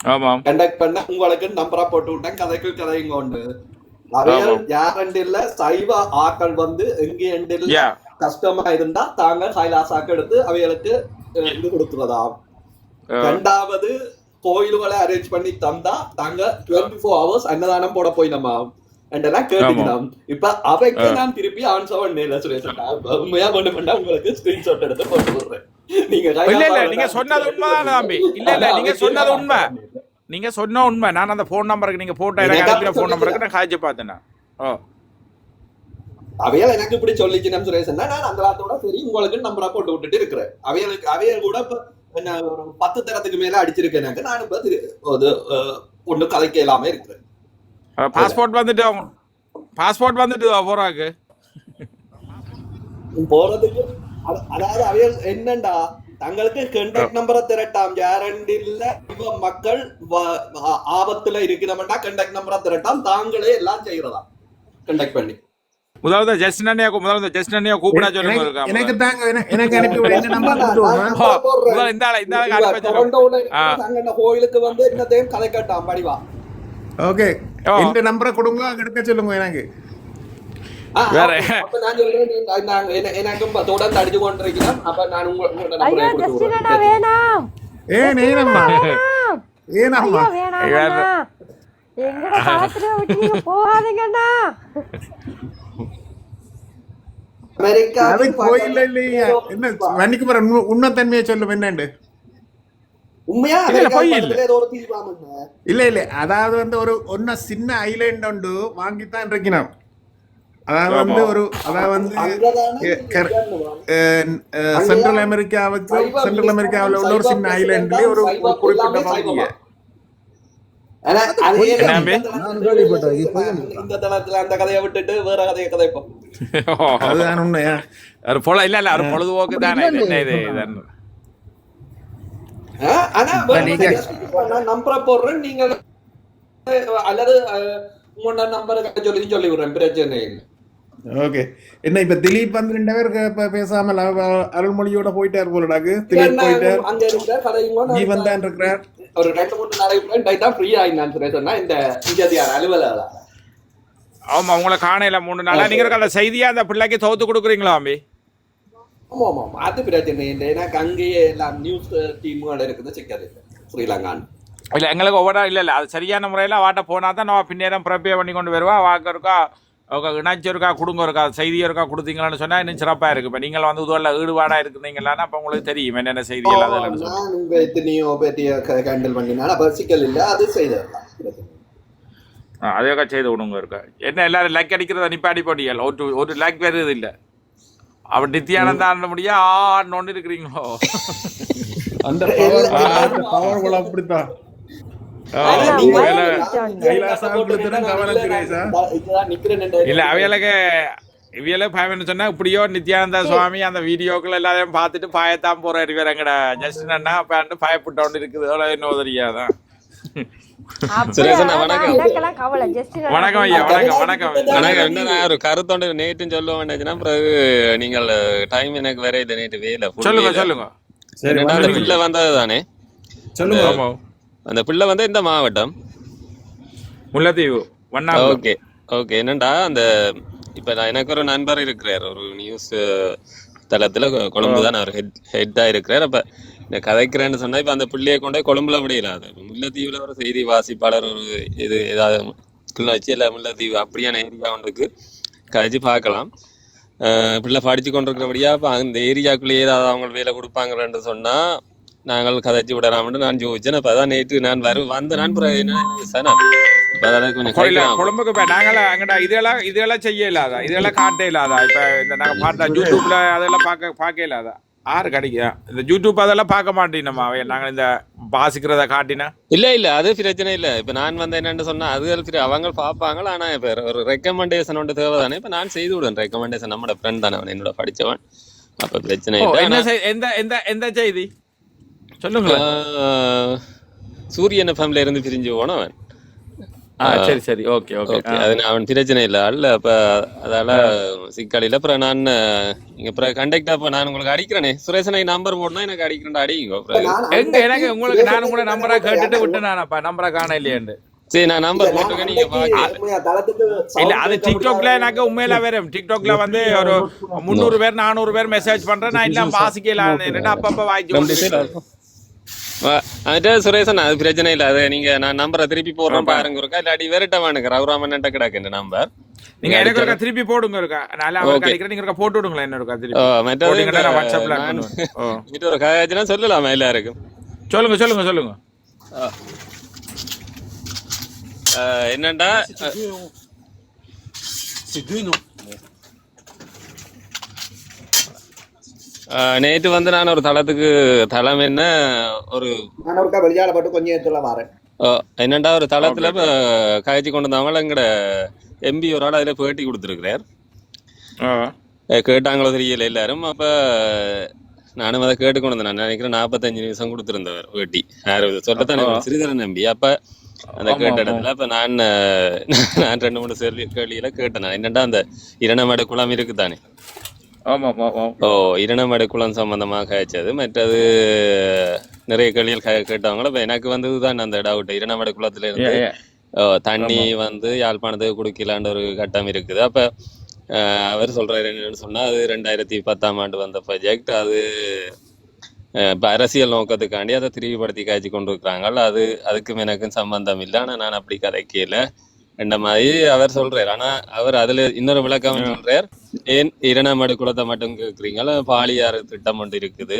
ஆமாம் கண்டக்ட் பண்ண உங்களுக்கு நம்பரா போட்டு விட்டேன். கதைக்கு கதையும் கொண்டு. ஆமாம். யார் இல்ல. சைவ ஆக்கள் வந்து எங்க இல்ல யா கஷ்டமா இருந்தா தாங்க கைலாசாக்கு எடுத்து அவைகளுக்கு இது கொடுக்கிறதா ரெண்டாவது கோயில்களை அரேஞ்ச் பண்ணி தந்தா தாங்க டுவெண்ட்டி ஃபோர் ஹவர்ஸ் அன்னதானம் போட போய் நம்ம என்றெல்லாம் கேட்டுக்கலாம் இப்ப அவைக்கு நான் திருப்பி ஆன்சர் பண்ணல சுரேஷன் உண்மையா கொண்டு பண்ணா உங்களுக்கு ஸ்கிரீன்ஷாட் எடுத்து போட்டு விடுறேன். இல்ல இல்ல நீங்க சொன்னது உண்மைதான் தம்பி. இல்ல இல்ல நீங்க சொன்னது உண்மை. நீங்க சொன்ன உண்மை. நான் அந்த ஃபோன் நம்பருக்கு நீங்க போட்ட எனக்கு அனுப்பின சொல்லுங்க. நம்பருக்கு நான் காய்ச்சி பார்த்தேன். ஓ. அவையால் எனக்கு இப்படி சொல்லிக்கணும் சுரேஷன் நான் அந்த ராத்தோட சரி உங்களுக்கு நம்பரா போட்டு விட்டுட்டு இருக்கிறேன். அவையலுக்கு அவையல் கூட பத்து தரத்துக்கு மேல அடிச்சிருக்கேன் எனக்கு. நான் இப்ப ஒண்ணும் கதைக்க இல்லாம இருக்கிறேன். பாஸ்போர்ட் வந்துட்டு பாஸ்போர்ட் வந்துட்டு போறாக்கு. போறதுக்கு அதாவது அவையல் என்னண்டா? தங்களுக்கு கண்டாக்ட் நம்பரை திரட்டாம். கேரண்டி இல்ல இவ மக்கள் ஆபத்துல இருக்கணும்டா கண்டாக்ட் நம்பரை திரட்டாம். தாங்களே எல்லாம் செய்யறதா? கண்டாக்ட் பண்ணி. முதல்ல ஜஸ்டின் அண்ணியா முதல்ல ஜஸ்டின் அண்ணியா கூப்பிடா சொல்லுங்க எனக்கு- தாங்க எனக்கு- அனுப்பி விடு. என்ன நம்பர். முதல்ல இந்த ஆளை இந்த ஆளை அனுப்பி ஆ. சங்கன கோயிலுக்கு வந்து என்னத்தையும் கதை கட்டாம். படிவா. ஓகே. இந்த நம்பரை கொடுங்க அங்க எடுக்க சொல்லுங்க எனக்கு. போகாதீங்கண்ணா என்ன வன்னிக்குமார் உண்மைத்தன்மையை சொல்லும் என்னண்டு உண்மையா இல்ல, அமெரிக்கா பொய் இல்ல. பக்கத்துல ஏதோ ஒரு தீர்மானம் இல்ல இல்ல அதாவது வந்து ஒரு ஒன்ன சின்ன ஐலேண்ட் உண்டு வாங்கித்தான் இருக்கணும் அதாவது வந்து ஒரு அதாவது வந்து சென்ட்ரல் அமெரிக்காவுக்கு சென்ட்ரல் அமெரிக்காவில் உள்ள ஒரு சின்ன ஐலேண்ட்லயே ஒரு குறிப்பிட்ட பகுதியை அதுதான் உண்மையா ஒரு பொழு இல்ல இல்ல ஒரு பொழுதுபோக்கு தானே என்ன இது நம்பரை போடுறேன் நீங்க அல்லது அஹ், உங்களோட நம்பரை சொல்லி சொல்லி விடுறேன் பிரச்சனை இல்லை ஓகே என்ன இப்ப திலீப் வந்து ரெண்டு பேர் க- ப- பேசாமல் அவ- அருள்மொழியோட போயிட்டார் போலடாக்கு. திலீப் போயிட்டார். அங்க இருக்கிற கதையும் நீ வந்தான் இருக்கிறார். ஒரு ரெண்டு மூணு நாளைக்கு தான் ஃப்ரீ ஆயினான்னு சொன்னா இந்த இந்தியார் அலுவலக ஆமா உங்களை காணையில மூணு நாளா. நீங்க இருக்க அந்த செய்தியா அந்த பிள்ளைக்கு தோத்து கொடுக்குறீங்களா அம்பி ஆமா ஆமா ஆமா. அது பிரச்சனை இல்லை. எனக்கு அங்கேயே எல்லாம் நியூஸ் டீமுகள் இருக்குது சிக்கல் இல்லை ஸ்ரீலங்கான் இல்ல எங்களுக்கு ஒவ்வொரு இல்ல இல்ல. அது சரியான முறையில வாட்ட போனா தான் நம்ம பின்னேரம் ப்ரிப்பேர் பண்ணி கொண்டு வருவா. வாக்க இருக்கா அவங்க இணைச்சு இருக்கா கொடுங்க இருக்கா செய்தி இருக்கா கொடுத்தீங்களான்னு சொன்னா இன்னும் சிறப்பா இருக்கு இப்ப நீங்கள் வந்து உதவில ஈடுபாடா இருக்கிறீங்களான்னு அப்ப உங்களுக்கு தெரியும் என்னென்ன செய்திகள் அதெல்லாம் சொல்லி நான் உங்க எத்தனையோ பேட்டிய ஹேண்டில் பண்ணினால அப்ப சிக்கல் இல்லை அது செய்திடலாம் பிரச்சனை இல்லை. அதே செய்து விடுங்க இருக்கா என்ன எல்லாரும் லைக் அடிக்கிறத நிப்பாடி போட்டியல் ஒரு ஒரு லைக் வருது இல்ல அவன் நித்யானந்தா ஆட முடியா ஆடணும்னு இருக்கிறீங்களோ அந்த பவர் அப்படித்தான் இல்ல அவைகளுக்கு இவையில பயம்னு சொன்னா இப்படியோ நித்யானந்த சுவாமி அந்த வீடியோக்கள் எல்லாரையும் பார்த்துட்டு பாயத்தான் போறாரு இவர் எங்கட? ஜஸ்ட் அண்ணா பேண்ட் பயப்பட்டோன்னு இருக்குது. அவ்வளோ என்ன தெரியாதான் வணக்கம். ஐயா வணக்கம் வணக்கம். வணக்கம் என்ன ஒரு கருத்தொண்டு நேற்றும் சொல்ல வேண்டாச்சுன்னா பிறகு நீங்கள் டைம் எனக்கு வேற இது நேற்று வேலை சொல்லுங்க. சொல்லுங்க. சரி வந்தது தானே சொல்லுங்க. அந்த பிள்ளை வந்து இந்த மாவட்டம்? Mullaitivu okay okay. என்னண்டா அந்த இப்ப நான் எனக்கு ஒரு நண்பர் இருக்கிறார். ஒரு நியூஸ் தளத்துல கொழும்பு தான் அவர் ஹெட் ஹெட்டா இருக்கிறார். அப்ப இந்த கதைக்கிறேன்னு சொன்னா இப்ப அந்த பிள்ளையை கொண்டு கொழும்புல விடையில அது. முல்லைத்தீவுல ஒரு செய்தி வாசிப்பாளர் ஒரு இது ஏதாவது கிளிநொச்சி இல்ல முல்லைத்தீவு அப்படியான ஏரியா ஒன்றுக்கு கதைச்சு பார்க்கலாம். பிள்ளை படிச்சு கொண்டிருக்கிறபடியா அப்ப அந்த ஏரியாக்குள்ளேயே ஏதாவது அவங்க வேலை கொடுப்பாங்கன்னு சொன்னா நாங்கள் கதைச்சு விடலாம்னு நான் யோசிச்சேன் அப்ப அதான் நேற்று நான் வரும் வந்த நான் பிறகு என்ன சனம். கொழும்புக்கு இப்ப நாங்கள அங்கடா இதெல்லாம் இதெல்லாம் செய்ய இல்லாதா இதெல்லாம் காட்ட இல்லாதா? இப்ப இந்த நாங்க பார்த்தா யூடியூப்ல அதெல்லாம் பார்க்க பார்க்க இல்லாதா? ஆறு கிடைக்கும் இந்த யூடியூப் அதெல்லாம் பார்க்க மாட்டேன் அவை நாங்க இந்த வாசிக்கிறத காட்டினா? இல்ல இல்ல அது பிரச்சனை இல்ல. இப்ப நான் வந்து என்னன்னு சொன்னா அது அவங்க பாப்பாங்க ஆனா இப்ப ஒரு ரெக்கமெண்டேஷன் ஒன்று தேவை தானே இப்ப நான் செய்து விடுவேன். ரெக்கமெண்டேஷன் நம்மட ஃப்ரெண்ட் தானே அவன் என்னோட படிச்சவன். அப்ப பிரச்சனை ஓ, இல்லை. என்ன ஆனா, செய்- எந்த எந்த எந்த செய்தி? சொல்லுங்களேன். ஆஹ், சூரியன் எஃப்எம்ல இருந்து பிரிஞ்சு போனவன் ஆ சரி சரி. Okay okay. அது அவன் பிரச்சனை இல்லை. அல்ல அப்ப அதால சிக்கல் இல்லை அப்புறம் நான் இங்க அப்புறம் கண்டக்ட் அப்ப நான் உங்களுக்கு அடிக்கிறேனே. சுரேசனை நம்பர் போடணும் எனக்கு அடிக்கிறேன் அடிங்க எங்க எனக்கு உங்களுக்கு நான் கூட நம்பரை கேட்டுட்டு விட்டு நானப்பா நம்பரை காண இல்லையாண்டு சரி நான் நம்பர் போட்டுக்க நீங்க பாக்க. இல்ல அது டிக்டாக்ல எனக்கு உண்மையில வரும் டிக்டாக்ல வந்து ஒரு முந்நூறு பேர் நானூறு பேர் மெசேஜ் பண்றேன். நான் இல்ல வாசிக்கலாம் அப்பப்ப வாய்ச்சி அதுட்டு சுரேசன் அது பிரச்சனை இல்லை அது நீங்க நான் நம்பரை திருப்பி போடுறேன் பாருங்க இருக்கா இல்லாட்டி வேறுட்ட வேணுங்க ரவுராமன் கிடக்கு இந்த நம்பர் நீங்க எனக்கு ஒருக்கா திருப்பி போடுங்க இருக்கா நல்லா கிடைக்கிற நீங்க ஒருக்கா போட்டு விடுங்களேன் என்ன இருக்கா திருப்பி நான் வாட்ஸ்அப்ல. இது ஒரு கதையாச்சுன்னா சொல்லலாமா எல்லாருக்கும் சொல்லுங்க சொல்லுங்க சொல்லுங்க என்னண்டா அஹ் நேற்று வந்து நான் ஒரு தளத்துக்கு தளம் என்ன ஒரு நான் ஒருக்கா வெளியால போட்டு கொஞ்சம் இடத்துல வரேன். என்னண்டா ஒரு தளத்துல இப்ப காய்ச்சி கொண்டு வந்தவங்க எங்கட எம்பி ஒரு ஆள் அதுல பேட்டி கொடுத்துருக்கிறார். கேட்டாங்களோ தெரியல எல்லாரும். அப்ப நானும் அதை கேட்டு கொண்டு வந்தேன். நான் நினைக்கிறேன் நாற்பத்தஞ்சு நிமிஷம் கொடுத்துருந்தவர் பேட்டி யாரு சொல்லத்தான் ஸ்ரீதரன் நம்பி அப்ப அந்த கேட்ட. இடத்துல அப்ப நான் நான் ரெண்டு மூணு கேள்வி கேள்வியில கேட்டேன். நான் என்னடா அந்த இரணமேடு குளம் இருக்குதானே ஓ இரணமேடு குளம் சம்பந்தமாக காய்ச்சது மற்றது நிறைய கேள்விகள் கேட்டவங்கள எனக்கு வந்து தான் அந்த டவுட் இரணமேடு குளத்துல இருந்து தண்ணி வந்து யாழ்ப்பாணத்துக்கு குடிக்கலான்ற ஒரு கட்டம் இருக்குது. அப்ப அவர் சொல்றாரு என்னன்னு சொன்னா அது ரெண்டாயிரத்தி பத்தாம் ஆண்டு வந்த ப்ராஜெக்ட் அது இப்ப அரசியல் நோக்கத்துக்காண்டி அதை திரிவுபடுத்தி காய்ச்சி கொண்டு இருக்கிறாங்க அது அதுக்கும் எனக்கும் சம்பந்தம் இல்லை. ஆனா நான் அப்படி கதைக்கல. என்ற மாதிரி அவர் சொல்றாரு. ஆனா அவர் அதுல இன்னொரு விளக்கம் சொல்றார். ஏன் இரணமடு குளத்தை மட்டும் கேக்குறீங்களா பாலியாறு திட்டம் ஒன்று இருக்குது.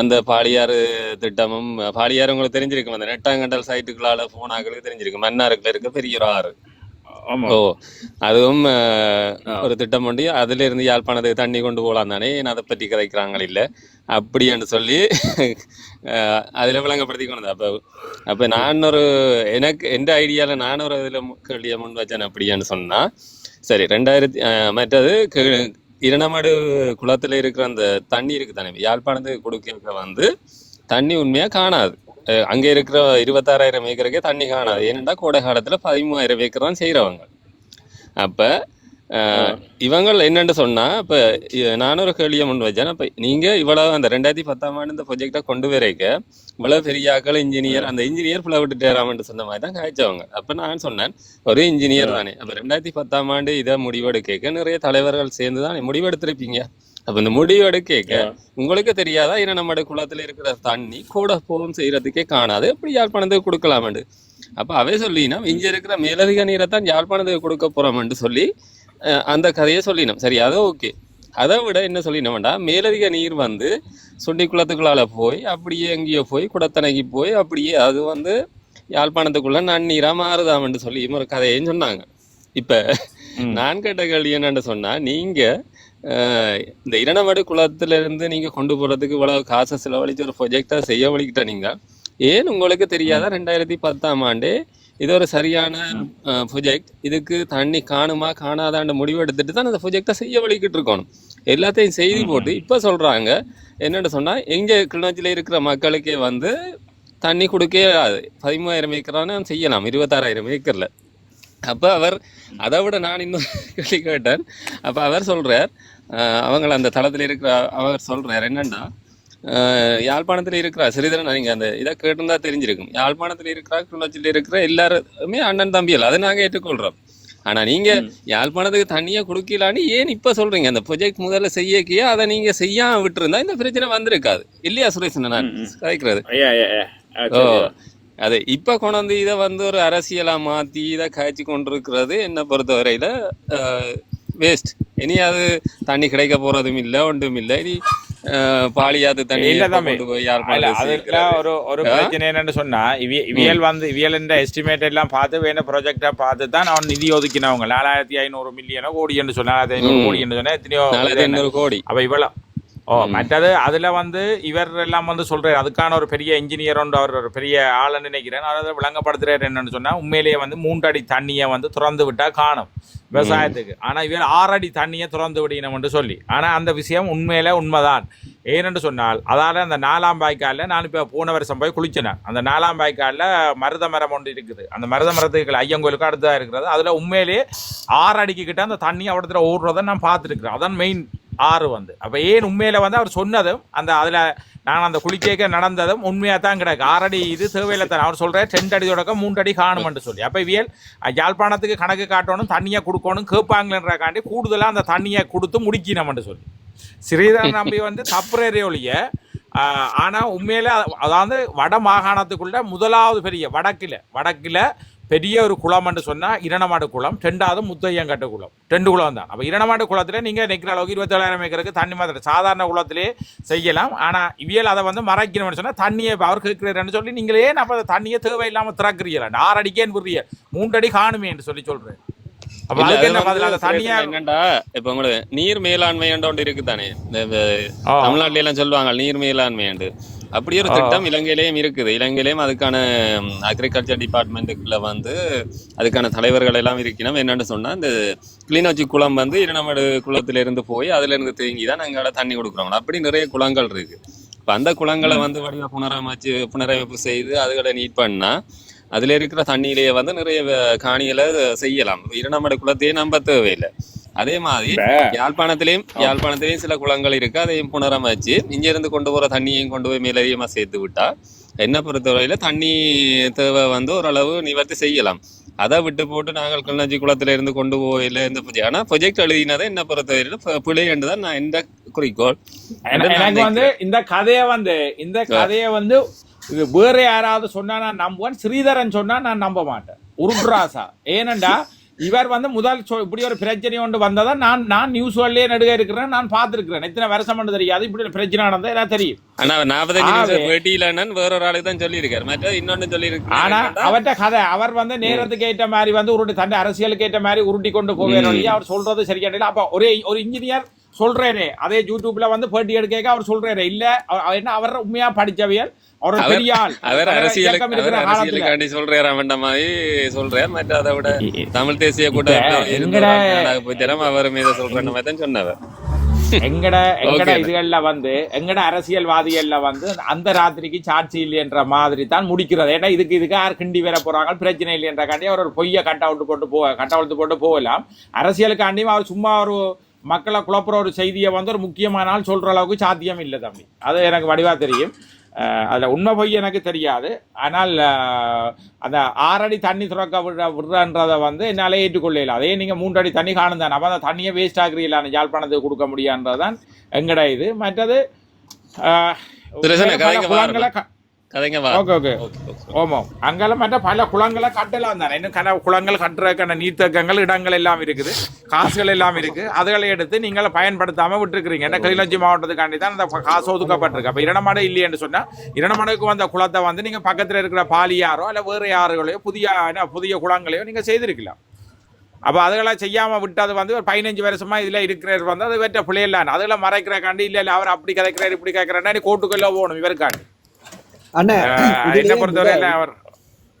அந்த பாலியாறு திட்டமும் பாலியாறு உங்களுக்கு தெரிஞ்சிருக்கும்? அந்த நெட்டாங்கண்டல் சைட்டுகளால போனாக்களுக்கு தெரிஞ்சிருக்கும்? மன்னாருக்குள்ள இருக்க பெரிய ஒரு ஆறு. ஓ அதுவும் ஒரு திட்டம் ஒண்டி அதுல இருந்து யாழ்ப்பாணத்துக்கு தண்ணி கொண்டு போகலாம் தானே? அதை பற்றி கதைக்கிறாங்க இல்ல? அப்படின்னு சொல்லி அதுல விளங்கப்படுத்தி கொண்டு வந்தேன். அப்ப அப்ப நான் ஒரு எனக்கு எந்த ஐடியால நான் ஒரு இதுல கேள்வியை முன் வச்சேன் அப்படின்னு சொன்னா சரி ரெண்டாயிரத்தி மற்றது இரணமடு குளத்துல இருக்கிற அந்த தண்ணி இருக்கு தானே யாழ்ப்பாணத்துக்கு கொடுக்க வந்து தண்ணி உண்மையா காணாது. அங்க இருக்கிற இருபத்தாறாயிரம் ஏக்கருக்கே தண்ணி காணாது. ஏனென்றா கோடை காலத்துல பதிமூவாயிரம் ஏக்கர் தான் செய்யறவங்க அப்ப அஹ், இவங்கள் என்னன்னு சொன்னா இப்ப நானும் ஒரு கேள்வியை முன் வச்சேன். அப்ப நீங்க இவ்வளவு அந்த ரெண்டாயிரத்தி பத்தாம் ஆண்டு இந்த ப்ரொஜெக்டை கொண்டு வரைக்க இவ்வளவு பெரிய ஆக்கள் இன்ஜினியர் அந்த இன்ஜினியர் புல விட்டுட்டேராமன்ட்டு சொன்ன மாதிரி தான் காய்ச்சவங்க அப்ப நான் சொன்னேன் ஒரு இன்ஜினியர் தானே. அப்ப ரெண்டாயிரத்தி பத்தாம் ஆண்டு இதை முடிவெடுக்க நிறைய தலைவர்கள் சேர்ந்து தான் முடிவெடுத்திருப்பீங்க. அப்ப இந்த முடிவெடுக்க உங்களுக்கு தெரியாதா? ஏன்னா நம்ம குளத்துல இருக்கிற தண்ணி கூட போகும் செய்யறதுக்கே காணாது. எப்படி யாழ்ப்பாணத்துக்கு கொடுக்கலாமண்டு. அப்ப அவே சொல்லினா இங்க இருக்கிற மேலதிக நீரை தான் யாழ்ப்பாணத்துக்கு கொடுக்க போறோம்னு சொல்லி அந்த கதையை சொல்லினோம். சரி அது ஓகே. அதை விட என்ன சொல்லினோம்டா? மேலதிக நீர் வந்து சுண்டி குளத்துக்குள்ளால போய் அப்படியே எங்கேயோ போய் குடத்தனைக்கு போய் அப்படியே அது வந்து யாழ்ப்பாணத்துக்குள்ள நன்னீரா மாறுதாமன்னு சொல்லி ஒரு கதையும் சொன்னாங்க. இப்ப. நான் கேட்ட கேள்வி என்னன்னு சொன்னா நீங்க இந்த இரணமடு குளத்துல இருந்து நீங்க கொண்டு போறதுக்கு இவ்வளவு காசை செலவழிச்சு ஒரு ப்ரொஜெக்டா செய்ய வழிக்கிட்ட நீங்க ஏன் உங்களுக்கு தெரியாதா? ரெண்டாயிரத்தி பத்தாம் ஆண்டு இது ஒரு சரியான ப்ரொஜெக்ட் இதுக்கு தண்ணி காணுமா காணாதான்ற முடிவு எடுத்துட்டு தான் அந்த ப்ரொஜெக்டை செய்ய வழிக்கிட்டு இருக்கணும். எல்லாத்தையும் செய்தி போட்டு இப்ப சொல்றாங்க. என்னன்னு சொன்னா எங்க கிளிநொச்சியில இருக்கிற மக்களுக்கே வந்து தண்ணி கொடுக்கவே ஆகாது பதிமூவாயிரம் ஏக்கரான செய்யலாம் இருபத்தாறாயிரம் ஏக்கர்ல. அப்ப அவர் அதை விட நான் இன்னும் கேள்வி கேட்டேன். அப்ப அவர் சொல்றார் அஹ், அவங்கள அந்த தளத்துல இருக்கிற அவர் சொல்றார் என்னன்னா யாழ்ப்பாணத்துல இருக்கிற சிறிதரன் நீங்க அந்த இதை கேட்டிருந்தா தெரிஞ்சிருக்கும். யாழ்ப்பாணத்துல இருக்கிற கிளிநொச்சியில இருக்கிற எல்லாருமே அண்ணன் தம்பியல் அதை நாங்க ஏற்றுக்கொள்றோம். ஆனா நீங்க யாழ்ப்பாணத்துக்கு தண்ணியை கொடுக்கலான்னு ஏன் இப்ப சொல்றீங்க? அந்த ப்ரொஜெக்ட் முதல்ல செய்யக்கையே அதை நீங்க செய்யாம விட்டுருந்தா இந்த பிரச்சனை வந்திருக்காது. இல்லையா சுரேஷ் நான் கதைக்கிறது. ஓ. அது இப்ப கொண்டு வந்து இதை வந்து ஒரு அரசியலா மாத்தி இதை காய்ச்சி கொண்டிருக்கிறது என்னை பொறுத்தவரையில வேஸ்ட் இனி அது தண்ணி கிடைக்க போறதும் இல்ல ஒன்றும் இல்ல. இனி பாலியாது தண்ணி? ஒரு ஒரு பிரச்சனை என்னன்னு சொன்னா இவிய- இவியல் வந்து இவியல் இந்த எஸ்டிமேட் எல்லாம் பார்த்து வேண்ட ப்ராஜெக்டா பார்த்து தான் அவன் நிதி ஒதுக்கினவங்க. நாலாயிரத்தி ஐநூறு மில்லியனோ கோடி என்று சொன்னா நாலாயிரத்தி ஐநூறு ம். கோடி என்று சொன்னா எத்தனையோ ஐநூறு கோடி. அப்ப இவ்வளவு. ஓ மற்றது அதுல வந்து இவர் எல்லாம் வந்து சொல்றாரு அதுக்கான ஒரு பெரிய இன்ஜினியர் ஒன்று அவர் ஒரு பெரிய ஆளு நினைக்கிறேன். அவர் அதை விளங்கப்படுத்துறாரு என்னன்னு சொன்னா உண்மையிலேயே வந்து மூன்றடி தண்ணியை வந்து திறந்து விட்டா காணும். விவசாயத்துக்கு. ஆனால் இவர் ஆறடி தண்ணியை திறந்து விடணும்னு சொல்லி. ஆனால் அந்த விஷயம் உண்மையில உண்மைதான். ஏனென்று சொன்னால் அதால் அந்த நாலாம் வாய்க்காலில் நான் இப்போ போன வருஷம் போய் குளிச்சினேன் அந்த நாலாம் வாய்க்காலில் மருத மரம் ஒன்று இருக்குது. அந்த மருத மரத்துக்கு ஐயங்கோயிலுக்கு அடுத்ததாக இருக்கிறது. அதில் உண்மையிலேயே ஆறு அடிக்கு கிட்ட அந்த தண்ணி அவடத்தில் ஓடுறதை நான் பார்த்துருக்குறேன். அதான் மெயின் ஆறு வந்து. அப்போ ஏன் உண்மையில் வந்து அவர் சொன்னதும் அந்த அதில் நான் அந்த குளிக்கேக்க நடந்ததும் உண்மையாக தான் கிடக்கு. ஆறடி இது தேவையில்லை தான் அவர் சொல்கிறேன் ரெண்டு அடி தொடக்கம் மூன்று அடி காணுமென்று சொல்லி. அப்போ இவியல் யாழ்ப்பாணத்துக்கு கணக்கு காட்டணும் தண்ணியை கொடுக்கணும் கேட்பாங்களேன்றக்காண்டி கூடுதலாக அந்த தண்ணியை கொடுத்து முடிக்கணும்னு சொல்லி. ஸ்ரீதரன் நம்பி வந்து தப்புறே ஒழிய ஆனால் உண்மையில் அதாவது வட மாகாணத்துக்குள்ள முதலாவது பெரிய வடக்கில் வடக்கில் பெரிய ஒரு குளம்னு சொன்னா இரணமாடு குளம் ரெண்டாவது முத்தையங்கட்டு குளம். ரெண்டு குளம் தான். அப்போ இரணமாடு குளத்துல நீங்க நிற்கிற அளவுக்கு இருபத்தேழாயிரம் ஏக்கருக்கு தண்ணி மாதிரி சாதாரண குளத்திலே செய்யலாம். ஆனா இவியல் அதை வந்து மறைக்கணும்னு சொன்னா தண்ணியை அவர் கேட்கிறேன்னு சொல்லி நீங்களே அப்ப அந்த தண்ணியை தேவையில்லாம திறக்கிறீங்களா ஆறு அடிக்கேன்னு விடுறீங்க மூன்று அடி காணுமேன்னு சொல்லி தண்ணியை என்னண்டா? இப்ப உங்களுக்கு நீர் மேலாண்மை ஒன்று இருக்குதானே. தமிழ்நாட்டுல எல்லாம் சொல்லுவாங்க நீர் மேலாண்மை அப்படி ஒரு திட்டம் இலங்கையிலயும் இருக்குது. இலங்கையிலயும் அதுக்கான அக்ரிகல்ச்சர் டிபார்ட்மெண்ட்டுக்குள்ள வந்து அதுக்கான தலைவர்கள் எல்லாம் இருக்கணும் என்னன்னு சொன்னா இந்த கிளிநொச்சி குளம் வந்து இரணமடு குளத்துல இருந்து போய் அதுல இருந்து தேங்கி தான் நாங்க தண்ணி கொடுக்குறோம். அப்படி நிறைய குளங்கள் இருக்கு. இப்ப அந்த குளங்களை வந்து வடிவ புனரமைச்சு புனரமைப்பு செய்து அதுகளை நீட் பண்ணா அதுல இருக்கிற தண்ணியிலேயே வந்து நிறைய காணிகளை செய்யலாம். இரணமடு குளத்தையே நம்ப தேவையில்லை. அதே மாதிரி யாழ்ப்பாணத்திலையும் யாழ்ப்பாணத்திலையும் சில குளங்கள் இருக்கு. அதையும் புனரமைச்சு இங்க இருந்து கொண்டு போற தண்ணியையும் கொண்டு போய் மேலதிகமா சேர்த்து விட்டா என்ன பொறுத்தவரையில தண்ணி தேவை வந்து ஓரளவு நிவர்த்தி செய்யலாம். அதை விட்டு போட்டு நாங்கள் கிளர்ச்சி குளத்துல இருந்து கொண்டு போயில இந்த ஆனா ப்ரொஜெக்ட் எழுதினதை என்ன பொறுத்தவரையில பிழை என்று தான் நான் எந்த குறிக்கோள். எனக்கு வந்து இந்த கதையை வந்து இந்த கதையை வந்து இது வேற யாராவது சொன்னா நான் நம்புவேன். ஸ்ரீதரன் சொன்னா நான் நம்ப மாட்டேன். உருட்ராசா ஏனண்டா இவர் வந்து முதல் இப்படி ஒரு பிரச்சனை ஒன்று வந்ததா நான் நான் நியூஸ் வேர்ல்ட்லயே நடுக இருக்கிறேன் நான் பார்த்திருக்கிறேன். எத்தனை வருஷம் பண்ணு தெரியாது இப்படி பிரச்சனை நடந்தா எனக்கு தெரியும். ஆனா நாற்பத்தஞ்சு வேற ஒரு ஆளுக்கு தான் சொல்லியிருக்காரு. மற்ற இன்னொன்னு ஆனா சொல்லியிருக்காரு அவர்ட்ட கதை அவர் வந்து நேரத்துக்கு ஏற்ற மாதிரி வந்து உருட்டி தன் அரசியலுக்கு ஏற்ற மாதிரி உருட்டி கொண்டு ம். அவர் சொல்றது சரியான அப்ப ஒரே ஒரு இன்ஜினியர் சொல்றாரு அதே யூடியூப்ல வந்து பேட்டி எடுக்க அவர் சொல்றாரு இல்ல என்ன அவர் உண்மையா படிச்சவியல்? அவர் அரசியலுக்காண்டி சொல்றாரு அவன்ட மாதிரி சொல்றார் மற்ற அதை விட தமிழ் தேசிய கூட்டம் அவர் மீது சொல்ற மாதிரி தான் சொன்னவர் எங்கட எங்கட. இதுகள்ல வந்து எங்கட அரசியல்வாதிகள்ல வந்து அந்த ராத்திரிக்கு சாட்சி இல்லைன்ற மாதிரி தான் முடிக்கிறது. ஏன்னா இதுக்கு இதுக்கு யார் கிண்டி வர போறாங்க? பிரச்சனை இல்லைன்ற காண்டி அவர் ஒரு பொய்ய கட் அவுட் போட்டு போ கட் அவுட் போட்டு போகலாம். அரசியலுக்காண்டியும் அவர் சும்மா ஒரு மக்களை குழப்புற ஒரு செய்தியை வந்து ஒரு முக்கியமான ஆள் சொல்ற அளவுக்கு சாத்தியம் இல்லை தம்பி. அது எனக்கு வடிவா தெரியும். அதுல உண்மை பொய் எனக்கு தெரியாது. ஆனால் அந்த ஆறடி தண்ணி துறக்க விடுற விடுறன்றதை வந்து என்னாலே ஏற்றுக்கொள்ளல. அதே நீங்க மூன்றடி தண்ணி காணும் தானே அப்போ அந்த தண்ணியை வேஸ்ட் ஆகுறீங்களான்னு யாழ்ப்பாணத்துக்கு கொடுக்க முடியான்றதான் எங்கட இது. மற்றது அஹ், திரேசனே, பல கதைங்க ஓகே ஓகே. ஓமாம். அங்கெல்லாம் மற்ற பல குளங்களை கட்டலாம் தானே. இன்னும் கன குளங்கள் கட்டுறதுக்கான நீர்த்தேக்கங்கள் இடங்கள் எல்லாம் இருக்குது. காசுகள் எல்லாம் இருக்கு. அதுகளை எடுத்து நீங்கள் பயன்படுத்தாம விட்டுருக்கிறீங்க. என்ன கிளிநொச்சி மாவட்டத்துக்காண்டி தான் அந்த காசு ஒதுக்கப்பட்டிருக்கு. அப்ப இரணமடை இல்லையென்று சொன்னா இரணமடைக்கு வந்த குளத்தை வந்து நீங்க பக்கத்துல இருக்கிற பாலியாரோ அல்ல வேறு யாறுகளையோ புதிய புதிய குளங்களையோ நீங்க செய்திருக்கலாம். அப்ப அதுகளை செய்யாம விட்டது வந்து ஒரு பதினஞ்சு வருஷமா இதுல இருக்கிறவர் வந்து அது வெற்ற பிள்ளையில்லான் அதுல மறைக்கிறக்காண்டி இல்ல இல்ல அவர் அப்படி கதைக்கிறார் இப்படி கேட்கிறாரு கோர்ட்டுக்குள்ள போகணும் இவருக்காண்டி. அண்ணே என்னை முதல்- அவர்?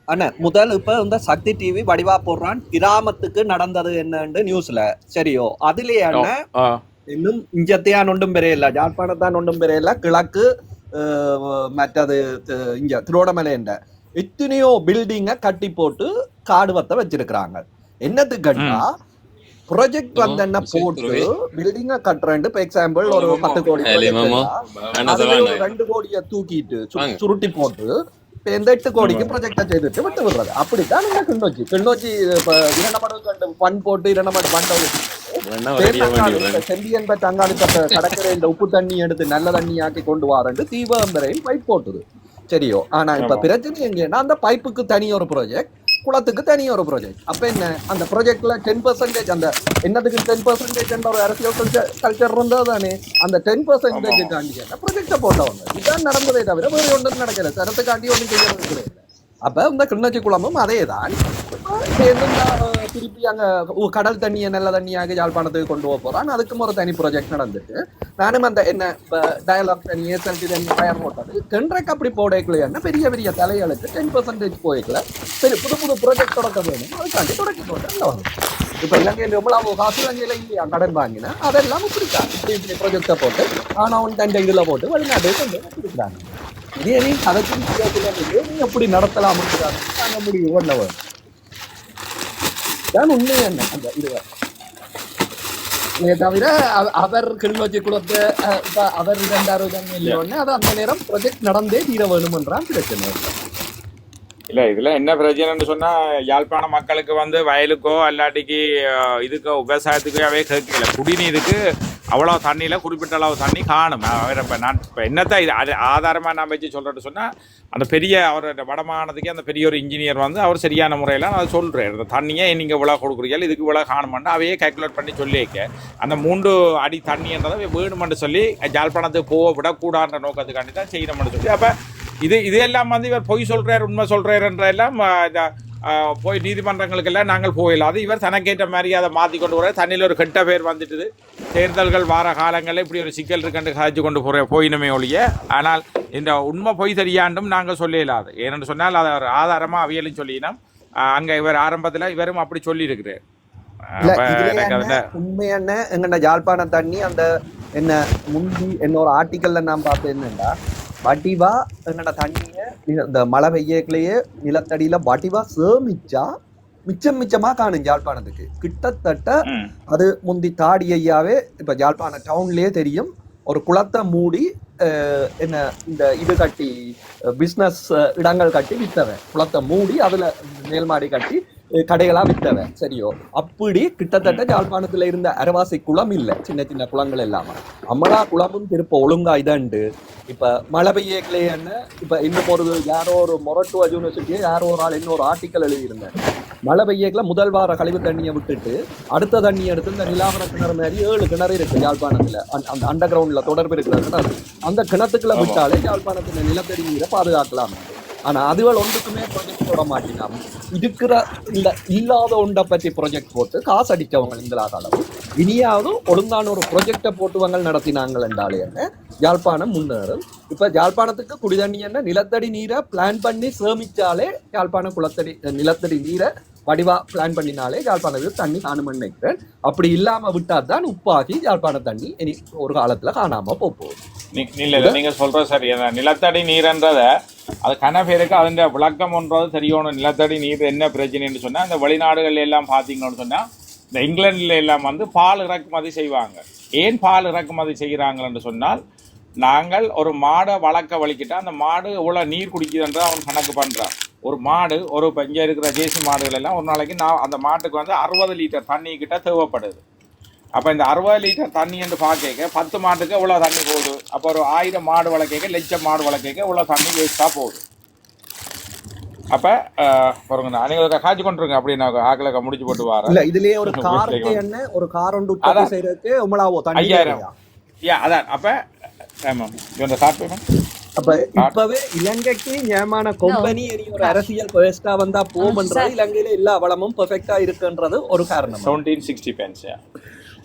அண்ணே முதல் இப்ப இந்த சக்தி டிவி வடிவா போடுறான். கிராமத்துக்கு நடந்தது என்னன்னு நியூஸ்ல சரியோ? அதுலயே அண்ணே. இன்னும் இஞ்சத்தையான் ஒன்றும் பெரியல ஜாழ்ப்பாணத்தான் ஒன்றும் பெரியல கிழக்கு மற்றது இங்க திருவோணமலைண்ட எத்தனையோ பில்டிங்க கட்டி போட்டு காடு வத்த வச்சிருக்கிறாங்க. என்னத்துக்கு கட்டா ப்ராஜெக்ட் வந்து என்ன ஓ, சரி, போட்டு. பில்டிங்க கட்டுறேன் இப்ப எக்ஸாம்பிள் ஒரு பத்து கோடி. ஒரு ரெண்டு கோடியை தூக்கிட்டு. சுருட்டி போட்டு இந்த எட்டு கோடிக்கு ப்ரொஜெக்டை செய்துட்டு விட்டு விடுறது அப்படித்தான் நீங்க கிள்ளோச்சி கிள்ளோச்சி இப்ப இரண்டமடு கண்டு பண் போட்டு இரண்டமடு பண்டை வேணா ஒரு அடியா வேண்டி விடுறேன். செம்பியன் தங்காளி பட்ட கடற்கரை இந்த உப்பு தண்ணி எடுத்து நல்ல தண்ணி ஆக்கி கொண்டு வாரண்டு தீபம்பரையில் பைப் போட்டுது சரியோ ஆனா இப்ப பிரச்சனை எங்கன்னா அந்த பைப்புக்கு தனி ஒரு ப்ராஜெக்ட் குளத்துக்கு தனியாக ஒரு ப்ராஜெக்ட் அப்போ என்ன? அந்த ப்ராஜெக்டில் டென் பர்சன்டேஜ் அந்த என்னதுக்கு டென் பர்சன்டேஜ்ன்ற ஒரு அரசியல் கல்ச்சர் கல்ச்சர் இருந்தால் தானே அந்த டென் பர்சன்டேஜ் காண்டி ப்ராஜெக்டை போட்டவங்க. இதுதான் நடந்ததே தவிர வேறு ஒன்றும் நடக்கல. சரத்துக்காண்டி ஒன்றும் செய்யறது கிடையாது. அப்ப இந்த கிண்ணச்சி குளமும் அதே தான் சேர்ந்து திருப்பி அங்க கடல் தண்ணியை நல்ல தண்ணியாக யாழ்ப்பாணத்துக்கு கொண்டு போக போறான். அதுக்கும் ஒரு தனி ப்ராஜெக்ட் நடந்துட்டு நானும் அந்த என்ன டயலாக் தண்ணி ஏசல்டி தண்ணி பயர் போட்டது டென்ட்ரைக்கு அப்படி போடக்கலையானா பெரிய பெரிய தலையெழுத்து டென் பர்சன்டேஜ் போய்க்கல. சரி புது புது ப்ராஜெக்ட் தொடக்க வேணும். அதுக்காண்டி தொடக்கி போட்டு நல்லா வரும். இப்ப இலங்கையில் எவ்வளவு காசு இலங்கையில் இல்லையா? கடன் வாங்கினா அதெல்லாம் இப்படி இப்படி ப்ராஜெக்டை போட்டு ஆனா அவன் தண்டை இதில் போட்டு வெளிநாட்டு கொண்டு வந்து கொடுக்குறாங்க. நீ கதைச்சு நீ எப்படி நடத்தலாம் இருக்கிறாங்க நாங்க முடிவு பண்ண வேணும் தான் உண்மை என்ன? அந்த இதுவரை இதை தவிர அவ- அவர் கிளிநொச்சி குளத்தை அவர் இரண்டாயிரம் இல்லையோன்னு அது அந்த நேரம் ப்ரொஜெக்ட் நடந்தே தீர வேணுமென்றான் பிரச்சனை இல்லை. இதுல என்ன பிரச்சனைன்னு சொன்னா யாழ்ப்பாண மக்களுக்கு வந்து வயலுக்கோ அல்லாட்டிக்கு இதுக்கோ விவசாயத்துக்கோ அவே கேட்கல குடிநீருக்கு அவ்வளோ தண்ணியில் குறிப்பிட்ட அளவு தண்ணி காணும். அவர் இப்போ நான் இப்போ என்னத்தான் இது? அது ஆதாரமாக நான் வச்சு சொல்கிறேன்னு சொன்னால் அந்த பெரிய அவர் வடமானதுக்கே அந்த பெரிய ஒரு இன்ஜினியர் வந்து அவர் சரியான முறையில் நான் சொல்கிறேன் இந்த தண்ணியை நீங்கள் இவ்வளோ கொடுக்குறீங்க இதுக்கு இவ்வளோ காணுமெண்டு அவையே கேல்குலேட் பண்ணி சொல்லியிருக்க அந்த மூன்று அடி தண்ணின்றதை வேணுமென்று சொல்லி ஜாழ்ப்பாணத்துக்கு போக விடக்கூடாதுன்ற நோக்கத்துக்காண்டி தான் செய்யணும்னு சொல்லி. அப்போ இது இதெல்லாம் வந்து இவர் பொய் சொல்கிறார் உண்மை சொல்றாருன்ற எல்லாம் இந்த, போய் நீதிமன்றங்களுக்கெல்லாம் நாங்கள் போயிடலாம் அது இவர் தனக்கேற்ற மாதிரி அதை மாற்றி கொண்டு வர தண்ணியில் ஒரு கெட்ட பேர் வந்துட்டுது. தேர்தல்கள் வார காலங்களில் இப்படி ஒரு சிக்கல் இருக்குன்னு கதைச்சு கொண்டு போகிற போயினுமே ஒழிய ஆனால் இந்த உண்மை பொய் தெரியாண்டும் நாங்கள் சொல்லலாது ஏனென்று சொன்னால் அதை ஒரு ஆதாரமாக அவியலும் சொல்லினோம். அங்கே இவர் ஆரம்பத்தில் இவரும் அப்படி சொல்லியிருக்கிறார். இல்ல, அப்ப இதுல எனக்கு என்ன, வந்து உண்மை என்ன எங்கண்ட யாழ்ப்பாண தண்ணி அந்த என்ன முந்தி என்னோட ஆர்டிக்கல்ல நான் பார்த்தேன் என்னன்னா வடிவா எங்கட தண்ணிய இந்த மழை பெய்யக்குள்ளேயே நிலத்தடியில வடிவா சேமிச்சா மிச்சம் மிச்சமா காணும் யாழ்ப்பாணத்துக்கு. கிட்டத்தட்ட அது முந்தி தாடி ஐயாவே இப்ப யாழ்ப்பாண டவுன்லயே தெரியும். ஒரு குளத்தை மூடி என்ன இந்த இது கட்டி பிசினஸ் இடங்கள் கட்டி வித்தவன். குளத்தை மூடி அதுல மேல்மாடி கட்டி கடைகளா வித்தவன். சரியோ? அப்படி கிட்டத்தட்ட யாழ்ப்பாணத்துல இருந்த அரவாசி குளம் இல்ல. சின்ன சின்ன குளங்கள் இல்லாம. அமலா குளமும் திருப்ப ஒழுங்கா இதண்டு. இப்ப மழை பெய்யக்கலையன்னு இப்ப இன்னும் ஒரு யாரோ ஒரு மொரட்டுவா யூனிவர்சிட்டியே யாரோ ஒரு ஆள் இன்னொரு ஆர்டிக்கல் எழுதியிருந்தார். மழை பெய்யக்கல முதல் வார கழிவு தண்ணியை விட்டுட்டு அடுத்த தண்ணி எடுத்து இந்த நிலாவர கிணறு மாதிரி ஏழு கிணறு இருக்கு யாழ்ப்பாணத்துல. அந்த- அந்த அண்டர் கிரவுண்ட்ல தொடர்பு இருக்கிற கிணறு அந்த கிணத்துக்குள்ள விட்டாலே யாழ்ப்பாணத்துல நிலத்தடி நீரை பாதுகாக்கலாம். ஆனா அதுகள் ஒன்றுக்குமே ப்ரொஜெக்ட் போட மாட்டேங்காம இருக்கிற இல்ல இல்லாத ஒன்றை பற்றி ப்ரொஜெக்ட் போட்டு காசு அடிச்சவங்க இந்த காலம் இனியாவது ஒழுங்கான ஒரு ப்ரொஜெக்டை போட்டுவங்க நடத்தினாங்கள் என்றாலே என்ன? யாழ்ப்பாணம் முன்னேறும். இப்ப யாழ்ப்பாணத்துக்கு குடிதண்ணி என்ன? நிலத்தடி நீரை பிளான் பண்ணி சேமிச்சாலே யாழ்ப்பாணம் குளத்தடி நிலத்தடி நீரை வடிவா பிளான் பண்ணினாலே யாழ்ப்பாணத்துக்கு தண்ணி காணும்னு நினைக்கிறேன். அப்படி இல்லாம விட்டா தான் உப்பாகி யாழ்ப்பாண தண்ணி இனி ஒரு காலத்துல காணாம போக போகுது நீ- இல்ல இல்ல நீங்க சொல்ற சரி. நிலத்தடி நீர்ன்றத அது கன பேருக்கு அதன் விளக்கம் ஒன்றது தெரியணும். நிலத்தடி நீர் என்ன பிரச்சனைன்னு சொன்னால் இந்த வெளிநாடுகள் எல்லாம் பார்த்தீங்கன்னு சொன்னால் இந்த இங்கிலாண்டில் எல்லாம் வந்து பால் இறக்குமதி செய்வாங்க. ஏன் பால் இறக்குமதி செய்கிறாங்கன்னு சொன்னால் நாங்கள் ஒரு மாடை வளர்க்க வலிக்கிட்டால் அந்த மாடு எவ்வளோ நீர் குடிக்குதுன்றதை அவன் கணக்கு பண்ணுறான் ஒரு மாடு ஒரு இப்போ இங்கே இருக்கிற ஜேசி மாடுகள் எல்லாம் ஒரு நாளைக்கு நான் அந்த மாட்டுக்கு வந்து அறுபது லிட்டர் தண்ணி கிட்ட தேவைப்படுது. அப்போ இந்த அறுபது லிட்டர் தண்ணி என்று பார்க்க பத்து மாட்டுக்கு இவ்வளோ தண்ணி போகுது. அப்போ ஒரு ஆயிரம் மாடு வளர்க்க லட்சம் மாடு வளர்க்க இவ்வளோ தண்ணி வேஸ்ட்டாக போகுது. அப்போ பாருங்க நீங்கள் காய்ச்சி கொண்டுருங்க அப்படி நான் ஆக்கில் முடிச்சு போட்டு வரேன். இல்ல இதுலயே ஒரு வந்து. என்ன ஒரு கார் ஒன்று உற்பத்தி அதான். செய்யறதுக்கு உமலாவோ ஐயாயிரம். யா அதான். அப்போ ஆமாம் இவன் ஸ்டார்ட் பண்ணும் அப்ப இப்பவே இலங்கைக்கு நியமான கொம்பனி இனி ஒரு அரசியல் வந்தா போகும்ன்றது இலங்கையில எல்லா வளமும் பெர்ஃபெக்டா இருக்குன்றது ஒரு காரணம். செவன்டீன் சிக்ஸ்டி பென்ஸ்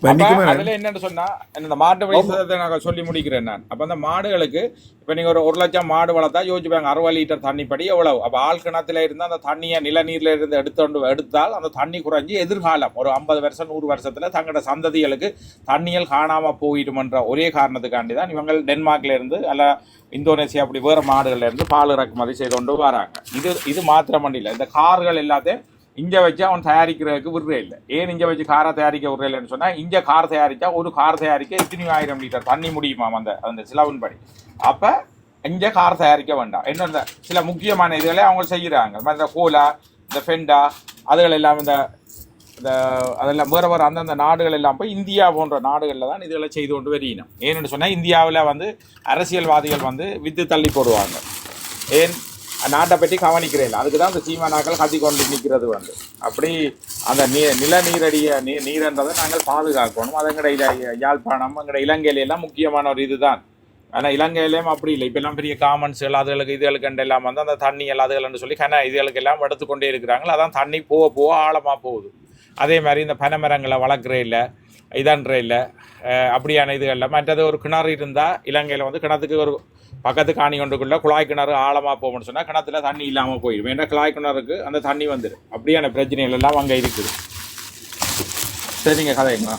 அதுல என்னன்னு சொன்னா இந்த மாட்டு வயசத்தை நான் சொல்லி முடிக்கிறேன் நான். அப்ப அந்த மாடுகளுக்கு இப்ப நீங்க ஒரு ஒரு லட்சம் மாடு வளர்த்தா யோசிப்பாங்க அறுபது லிட்டர் தண்ணி படி எவ்வளவு? அப்ப ஆள் கிணத்துல இருந்து அந்த தண்ணியை நிலநீர்ல இருந்து எடுத்து எடுத்தால் அந்த தண்ணி குறைஞ்சி எதிர்காலம். ஒரு ஐம்பது வருஷம் நூறு வருஷத்துல தங்களோட சந்ததிகளுக்கு தண்ணியல் காணாம போயிடுமன்ற ஒரே காரணத்துக்காண்டி தான் இவங்க டென்மார்க்ல இருந்து அல்ல இந்தோனேசியா அப்படி வேற மாடுகள்ல இருந்து பால் இறக்குமதி செய்து கொண்டு வராங்க. இது இது மாத்திரம் இல்லை. இந்த கார்கள் எல்லாத்தையும் இங்கே வச்சு அவன் தயாரிக்கிறதுக்கு விடுறே இல்லை. ஏன் இங்கே வச்சு காரை தயாரிக்க விடுறே இல்லைன்னு சொன்னால் இங்கே கார் தயாரித்தா ஒரு கார் தயாரிக்க எத்தனை ஆயிரம் லிட்டர் தண்ணி முடியுமா அந்த அந்த சிலவின் படி அப்போ இங்கே கார் தயாரிக்க வேண்டாம். என்ன சில முக்கியமான இதுகளை அவங்க செய்கிறாங்க இந்த கோலா இந்த ஃபெண்டா அதுகள் எல்லாம் இந்த இந்த அதெல்லாம் வேறு வேறு அந்தந்த நாடுகள் எல்லாம் போய் இந்தியா போன்ற நாடுகளில் தான் இதுகளை செய்து கொண்டு வருகினோம் ஏன்னு சொன்னால் இந்தியாவில் வந்து அரசியல்வாதிகள் வந்து வித்து தள்ளி போடுவாங்க. ஏன்? நாட்டை பற்றி கவனிக்கிறேன். அதுக்கு தான் அந்த சீமானாக்கள் கத்தி கொண்டு நிற்கிறது வந்து. அப்படி அந்த நீ நில நீரடிய நீ நீரன்றதை நாங்கள் பாதுகாக்கணும். அது இல யாழ்ப்பாணம் எங்கட இலங்கையிலாம் எல்லாம் முக்கியமான ஒரு இதுதான். ஆனால் இலங்கையிலேயும் அப்படி இல்லை. இப்போ எல்லாம் பெரிய காமன்ஸுகள் அதுகளுக்கு இதுகளுக்கு எல்லாம் வந்து அந்த தண்ணி எல்லாம் அதுகள்னு சொல்லி கன இதுகளுக்கு எல்லாம் எடுத்துக்கொண்டே இருக்கிறாங்களோ அதான் தண்ணி போக போக ஆழமாக போகுது. அதே மாதிரி இந்த பனைமரங்களை வளர்க்குற இல்லை இதன்ற இல்லை. அப்படியான இதுகளில் மற்றது ஒரு கிணறு இருந்தால் இலங்கையில் வந்து கிணத்துக்கு ஒரு பக்கத்து காணி கொண்டுக்குள்ள குழாய் கிணறு ஆழமாக போகணும்னு சொன்னால் கிணத்துல தண்ணி இல்லாமல் போயிடும். ஏன்னா குழாய் கிணறுக்கு அந்த தண்ணி வந்துடும் அப்படியான பிரச்சனைகள் எல்லாம் அங்கே இருக்குது. சரிங்க கதைங்க.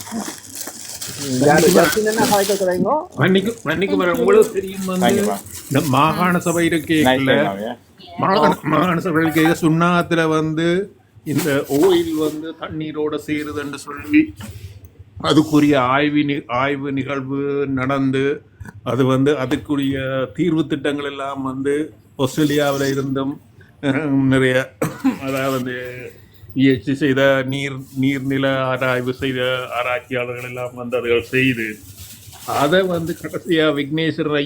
மன்னிக்கு மன்னிக்கு வர உங்களுக்கு தெரியும் வந்து தேங்க்யூப்பா இந்த மாகாண சபை இருக்கேங்கள மாகாண மாகாண சபை இருக்கையில சுண்ணாத்துல வந்து இந்த ஓயில் வந்து தண்ணீரோட சேருதுன்னு சொல்லி அதுக்குரிய ஆய்வு நி- ஆய்வு நிகழ்வு நடந்து அது வந்து அதுக்குரிய தீர்வு திட்டங்கள் எல்லாம் வந்து ஆஸ்திரேலியாவில் இருந்தும் நிறைய அதாவது இயற்சி செய்த நீர் நீர்நில ஆராய்வு செய்த ஆராய்ச்சியாளர்கள் எல்லாம் வந்து அதுகள் செய்து அதை வந்து கடைசியாக விக்னேஸ்வரன்